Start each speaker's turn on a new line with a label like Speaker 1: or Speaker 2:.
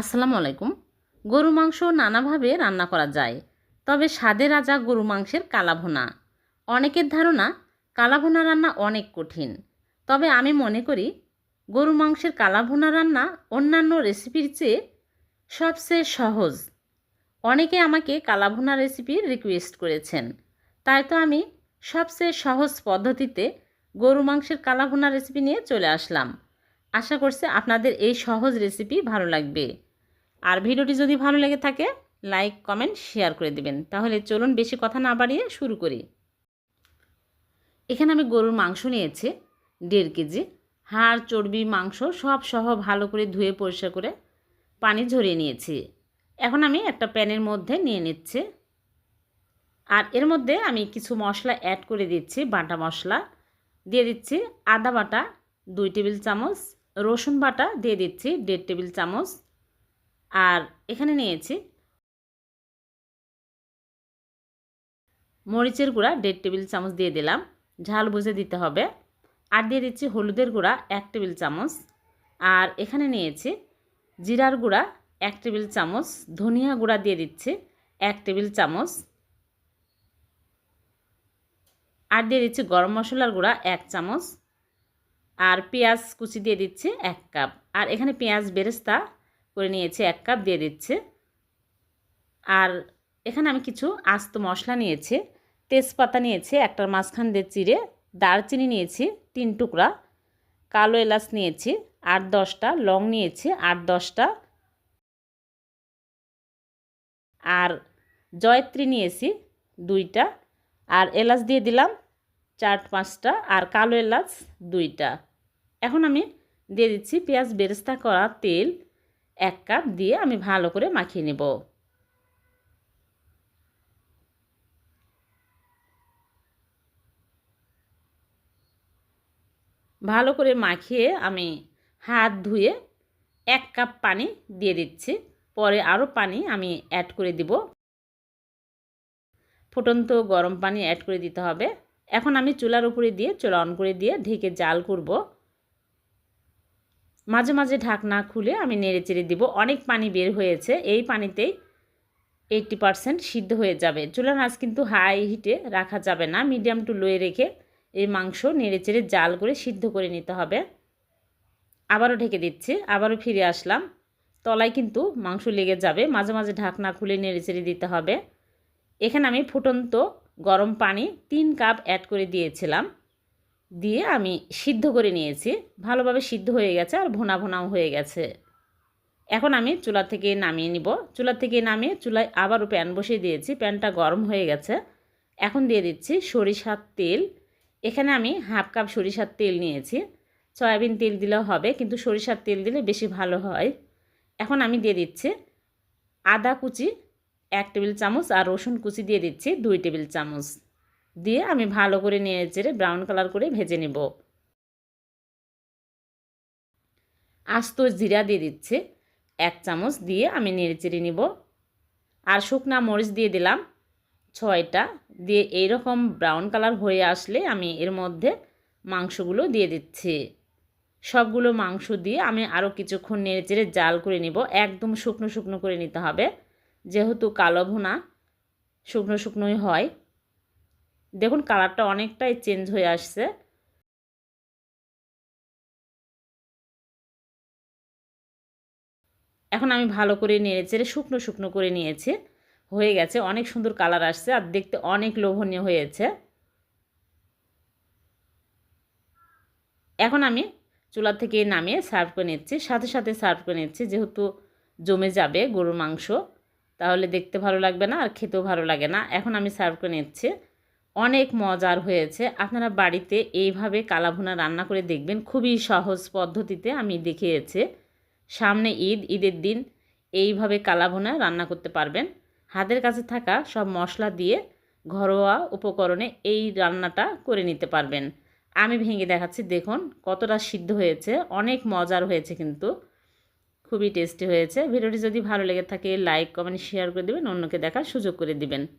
Speaker 1: আসসালামু আলাইকুম। গরু, মাংস নানাভাবে রান্না করা যায়, তবে স্বাদে রাজা গরু, মাংসের কালাভুনা। অনেকের ধারণা, কালাভোনা রান্না অনেক কঠিন, তবে আমি মনে করি গরু, মাংসের কালাভুনা রান্না অন্যান্য রেসিপির চেয়ে সবচেয়ে সহজ। অনেকে আমাকে কালাভুনা রেসিপির রিকোয়েস্ট করেছেন, তাই তো আমি সবচেয়ে সহজ পদ্ধতিতে গরু, মাংসের কালাভুনা রেসিপি নিয়ে চলে আসলাম। আশা করছি আপনাদের এই সহজ রেসিপি ভালো লাগবে। আর ভিডিওটি যদি ভালো লেগে থাকে লাইক কমেন্ট শেয়ার করে দিবেন। তাহলে চলুন বেশি কথা না বাড়িয়ে শুরু করি। এখানে আমি গরুর মাংস নিয়েছি, দেড় কেজি। হাড়, চর্বি, মাংস সব সহ ভালো করে ধুয়ে পরিষ্কার করে পানি ঝরিয়ে নিয়েছি। এখন আমি একটা প্যানের মধ্যে নিয়ে নিচ্ছি। আর এর মধ্যে আমি কিছু মশলা অ্যাড করে দিচ্ছি, বাটা মশলা। দিয়ে দিচ্ছি আদা বাটা, দুই টেবিল চামচ। রসুন বাটা দিয়ে দিচ্ছি, দেড় টেবিল চামচ। আর এখানে নিয়েছি মরিচের গুঁড়া দেড় টেবিল চামচ দিয়ে দিলাম। ঝাল বুঝে দিতে হবে। আর দিয়ে দিচ্ছি হলুদের গুঁড়া এক টেবিল চামচ। আর এখানে নিয়েছি জিরার গুঁড়া এক টেবিল চামচ। ধনিয়া গুঁড়া দিয়ে দিচ্ছি এক টেবিল চামচ। আর দিয়ে দিচ্ছি গরম মশলার গুঁড়া এক চামচ। আর পেঁয়াজ কুচি দিয়ে দিচ্ছি এক কাপ। আর এখানে পেঁয়াজ বেরেস্তা করে নিয়েছি, এক কাপ দিয়ে দিচ্ছে। আর এখানে আমি কিছু আস্ত মশলা নিয়েছি, তেজপাতা নিয়েছি, একটার মাঝখান দিয়ে চিড়ে, দারচিনি নিয়েছি, তিন টুকরা, কালো এলাচ নিয়েছি, আট দশটা, লং নিয়েছি, আট দশটা। আর জয়ত্রী নিয়েছি দুইটা, আর এলাচ দিয়ে দিলাম চার পাঁচটা, আর কালো এলাচ দুইটা। এখন আমি দিয়ে দিচ্ছি পেঁয়াজ বেরেস্তা করা তেল। এক কাপ দিয়ে আমি ভালো করে মাখিয়ে নেব। ভালো করে মাখিয়ে আমি হাত ধুয়ে এক কাপ পানি দিয়ে দিচ্ছি। পরে আরও পানি আমি অ্যাড করে দিব। ফুটন্ত গরম পানি অ্যাড করে দিতে হবে। এখন আমি চুলার উপরে দিয়ে চুলা অন করে দিয়ে ঢেকে জাল করব। মাঝে মাঝে ঢাকনা খুলে আমি নেড়ে চেড়ে দিব। অনেক পানি বের হয়েছে, এই পানিতেই এইটটি পারসেন্ট সিদ্ধ হয়ে যাবে। চুলার আঁচ কিন্তু হাই হিটে রাখা যাবে না, মিডিয়াম টু লোয়ে রেখে এই মাংস নেড়ে চেড়ে জাল করে সিদ্ধ করে নিতে হবে। আবারও ঢেকে দিচ্ছি, আবারও ফিরে আসলাম। তলায় কিন্তু মাংস লেগে যাবে, মাঝে মাঝে ঢাকনা খুলে নেড়ে চেড়ে দিতে হবে। এখানে আমি ফুটন্ত গরম পানি তিন কাপ অ্যাড করে দিয়েছিলাম। দিয়ে আমি সিদ্ধ করে নিয়েছি। ভালোভাবে সিদ্ধ হয়ে গেছে আর ভোনা ভোনাও হয়ে গেছে। এখন আমি চুলা থেকে নামিয়ে নিব। চুলা থেকে নামিয়ে চুলায় আবারও প্যান বসিয়ে দিয়েছি। প্যানটা গরম হয়ে গেছে। এখন দিয়ে দিচ্ছি সরিষার তেল। এখানে আমি হাফ কাপ সরিষার তেল নিয়েছি। সয়াবিন তেল দিলেও হবে, কিন্তু সরিষার তেল দিলে বেশি ভালো হয়। এখন আমি দিয়ে দিচ্ছি আদা কুচি এক টেবিল চামচ আর রসুন কুচি দিয়ে দিচ্ছি দুই টেবিল চামচ। দিয়ে আমি ভালো করে নিয়ে চেড়ে ব্রাউন কালার করে ভেজে নেব। আস্ত জিরা দিয়ে দিচ্ছে। এক চামচ দিয়ে আমি নেড়ে চেড়ে নিব। আর শুকনা মরিচ দিয়ে দিলাম ছয়টা। দিয়ে এইরকম ব্রাউন কালার হয়ে আসলে আমি এর মধ্যে মাংসগুলো দিয়ে দিচ্ছি। সবগুলো মাংস দিয়ে আমি আরও কিছুক্ষণ নেড়ে চেড়ে জাল করে নিব। একদম শুকনো শুকনো করে নিতে হবে। যেহেতু কালো ভুনা শুকনো শুকনোই হয়। দেখুন কালারটা অনেকটাই চেঞ্জ হয়ে আসছে। এখন আমি ভালো করে নেড়ে চেড়ে শুকনো শুকনো করে নিয়েছি। হয়ে গেছে, অনেক সুন্দর কালার আসছে আর দেখতে অনেক লোভনীয় হয়েছে। এখন আমি চুলা থেকে নামিয়ে সার্ভ করে নিচ্ছি, সাথে সাথে সার্ভ করে নিচ্ছি, যেহেতু জমে যাবে গরুর মাংস, তাহলে দেখতে ভালো লাগবে না আর খেতেও ভালো লাগে না। এখন আমি সার্ভ করে নিচ্ছি। অনেক মজার হয়েছে। আপনারা বাড়িতে এইভাবে কালাভুনা রান্না করে দেখবেন। খুবই সহজ পদ্ধতিতে আমি দেখিয়েছি। সামনে ঈদ, ঈদের দিন এইভাবে কালাভুনা রান্না করতে পারবেন। হাতের কাছে থাকা সব মশলা দিয়ে ঘরোয়া উপকরণে এই রান্নাটা করে নিতে পারবেন। আমি ভেঙে দেখাচ্ছি, দেখুন কতটা সিদ্ধ হয়েছে। অনেক মজার হয়েছে কিন্তু। খুবই টেস্টি হয়েছে। ভিডিওটি যদি ভালো লেগে থাকে, লাইক, কমেন্ট, শেয়ার করে দেবেন। অন্যকে দেখার সুযোগ করে দিবেন।